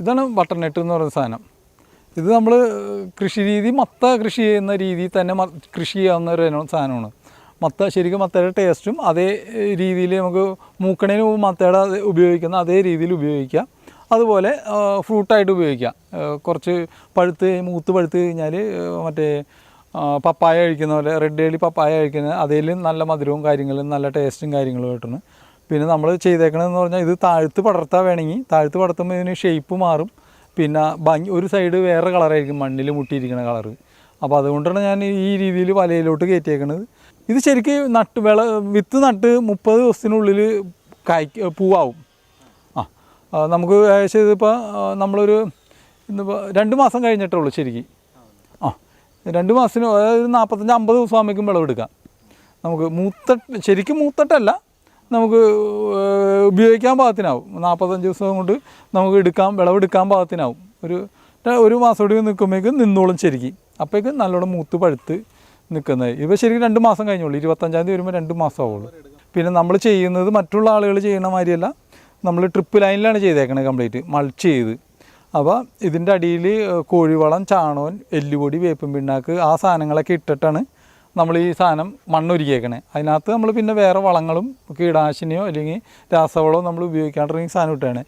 ഇതാണ് butter net എന്ന് പറയുന്ന സാധനം. ഇത് നമ്മൾ കൃഷി രീതി മത്ത കൃഷി ചെയ്യുന്ന രീതിയിൽ തന്നെ കൃഷി ചെയ്യാവുന്ന ഒരു സാധനമാണ്. മത്ത ശരിക്കും മത്തയുടെ ടേസ്റ്റും അതേ രീതിയിൽ നമുക്ക് മൂക്കണേന് മത്തയുടെ ഉപയോഗിക്കുന്ന അതേ രീതിയിൽ ഉപയോഗിക്കാം. അതുപോലെ ഫ്രൂട്ടായിട്ട് ഉപയോഗിക്കാം. കുറച്ച് പഴുത്ത് മൂത്ത് പഴുത്ത് കഴിഞ്ഞാൽ മറ്റേ പപ്പായ കഴിക്കുന്ന പോലെ റെഡ് ഏളി പപ്പായ കഴിക്കുന്ന അതിലും നല്ല മധുരവും കാര്യങ്ങളും നല്ല ടേസ്റ്റും കാര്യങ്ങളും കിട്ടുന്നു. പിന്നെ നമ്മൾ ചെയ്തേക്കണമെന്ന് പറഞ്ഞാൽ ഇത് താഴ്ത്ത് പടർത്താൻ വേണമെങ്കിൽ താഴ്ത്ത് പടർത്തുമ്പോൾ ഇതിന് ഷേപ്പ് മാറും. പിന്നെ ഭംഗി ഒരു സൈഡ് വേറെ കളറായിരിക്കും മണ്ണിൽ മുട്ടിയിരിക്കുന്ന കളറ് അപ്പോൾ അതുകൊണ്ടാണ് ഞാൻ ഈ രീതിയിൽ വലയിലോട്ട് കയറ്റിയേക്കണത് ഇത് ശരിക്കും നട്ട് വിള വിത്ത് നട്ട് മുപ്പത് ദിവസത്തിനുള്ളിൽ കായ്ക്ക് പൂവാവും. ആ ആ, നമുക്ക് ഏകദേശം ഇതിപ്പോൾ നമ്മളൊരു ഇന്നിപ്പോൾ രണ്ട് മാസം കഴിഞ്ഞിട്ടേ ഉള്ളൂ ശരിക്കും. ആ രണ്ട് മാസത്തിന് അതായത് നാൽപ്പത്തഞ്ച് അമ്പത് ദിവസം ആകുമ്പോഴേക്കും വിളവെടുക്കാം. നമുക്ക് മൂത്ത ശരിക്കും മൂത്തട്ടല്ല നമുക്ക് ഉപയോഗിക്കാൻ പാകത്തിനാവും. നാൽപ്പത്തഞ്ച് ദിവസം കൊണ്ട് നമുക്ക് എടുക്കാൻ വിളവെടുക്കാൻ പാകത്തിനാവും. ഒരു ഒരു മാസം കൂടി നിൽക്കുമ്പോഴേക്കും നിന്നോളും ശരിക്കും. അപ്പോഴേക്കും നല്ലോണം മൂത്ത് പഴുത്ത് നിൽക്കുന്നത്. ഇപ്പോൾ ശരിക്കും രണ്ട് മാസം കഴിഞ്ഞുള്ളൂ. ഇരുപത്തഞ്ചാം തീയതി വരുമ്പോൾ രണ്ട് മാസം ആവുള്ളൂ. പിന്നെ നമ്മൾ ചെയ്യുന്നത് മറ്റുള്ള ആളുകൾ ചെയ്യുന്ന മാതിരിയല്ല. നമ്മൾ ട്രിപ്പ് ലൈനിലാണ് ചെയ്തേക്കണത് കംപ്ലീറ്റ്. മൾച്ച് ചെയ്ത്. അപ്പോൾ ഇതിന്റെ അടിയിൽ കോഴിവളം ചാണോൻ എല്ലുപൊടി വേപ്പും പിണ്ണാക്ക് ആ സാധനങ്ങളൊക്കെ ഇട്ടിട്ടാണ് നമ്മൾ ഈ സാധനം മണ്ണൊരുക്കിയേക്കണേ. അതിനകത്ത് നമ്മൾ പിന്നെ വേറെ വളങ്ങളും കീടനാശിനിയോ അല്ലെങ്കിൽ രാസവളമോ നമ്മൾ ഉപയോഗിക്കാണ്ടിരുന്ന ഈ സാധനം ഇട്ടാണ്